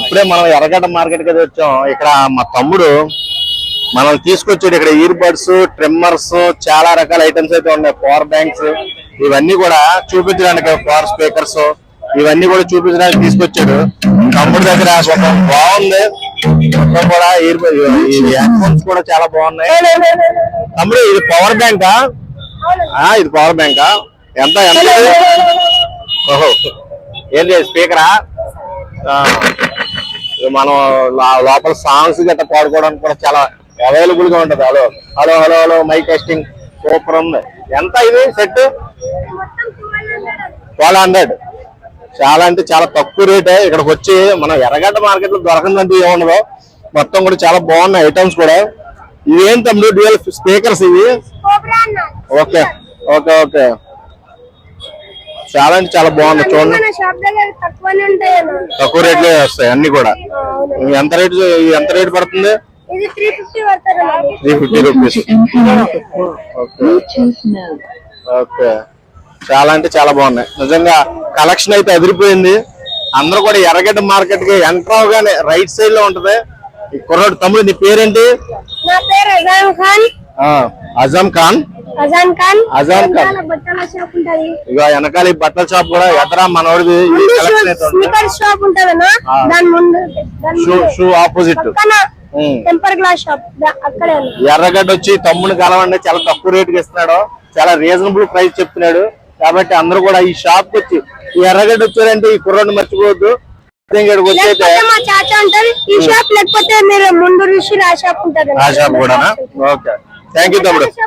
ఇప్పుడే మనం ఎర్రగడ్డ మార్కెట్కి వచ్చాం. ఇక్కడ మా తమ్ముడు మనం తీసుకొచ్చాడు. ఇక్కడ ఇయర్ బడ్స్ ట్రిమ్మర్స్ చాలా రకాల ఐటమ్స్ అయితే ఉన్నాయి. పవర్ బ్యాంక్స్ ఇవన్నీ కూడా చూపించడానికి పవర్ స్పీకర్స్ ఇవన్నీ కూడా చూపించడానికి తీసుకొచ్చాడు. తమ్ముడు దగ్గర ఒక బాగుంది. మొత్తం కూడా ఇయర్ కూడా చాలా బాగున్నాయి. తమ్ముడు ఇది పవర్ బ్యాంకా ఆ, ఇది పవర్ బ్యాంకా ఎంత ఎంత? ఇది? ఓహో. ఏంటి స్పీకరా మనం లోపల సాంగ్స్ గట్రా పాడుకోవడానికి కూడా చాలా అవైలబుల్గా ఉంటది. Hello hello hello hello mic testing super ఉంది. ఎంత ఇది? సెట్ ట్వెల్వ్ హండ్రెడ్ చాలా అంటే చాలా తక్కువ రేటే ఇక్కడికి వచ్చి మనం ఎర్రగడ్డ మార్కెట్లో దొరకందంటే ఏముండదు. మొత్తం కూడా చాలా బాగున్నాయి ఐటమ్స్ కూడా. ఇవేం తమ్ముడు? డ్యూయల్ స్పీకర్స్ ఇవి. ఓకే ఓకే ఓకే చాలా అంటే చాలా బాగుంది చూడండి. తక్కువ రేట్లో వస్తాయి అన్ని కూడా. ఎంత రేటు ఎంత రేటు పడుతుంది? త్రీ ఫిఫ్టీ రూపీస్ ఓకే చాలా అంటే చాలా బాగున్నాయి నిజంగా కలెక్షన్ అయితే అదిరిపోయింది. అందరూ కూడా ఎర్రగడ్డ మార్కెట్కి ఎంటర్ అవగానే రైట్ సైడ్లో ఉంటది. ఈ కుర్రాడు తమ్ముడు నీ పేరేంటి? అజమ్ ఖాన్. అజాన్ ఖాన్ అజాన్ ఖాన్. వెనకాల బట్టల షాప్ ఉంటది. ఇక వెనకాల ఈ బట్టల షాప్ కూడా ఎదరా మనోడిది స్నికర్ షాప్. దాని ముందు shoe shoe opposite. Temper glass shop అక్కడే ఎర్రగడ్డ వచ్చి తమ్ముని కలవండి చాలా తక్కువ రేటుకి ఇస్తున్నాడు. చాలా రీజనబుల్ ప్రైస్ చెప్తున్నాడు. కాబట్టి అందరూ కూడా ఈ షాప్కి వచ్చి ఈ ఎర్రగడ్డ వచ్చారంటే ఈ కుర్రోడ్ని మర్చిపోవద్దు. మా చాచా ఉంటది ఈ షాప్ లేకపోతే మీరు ముందు ఋషి ఆ షాప్ ఉంటది ఆ షాప్ కూడానా? ఓకే. థ్యాంక్ యూ తమ్ముడు. కూడా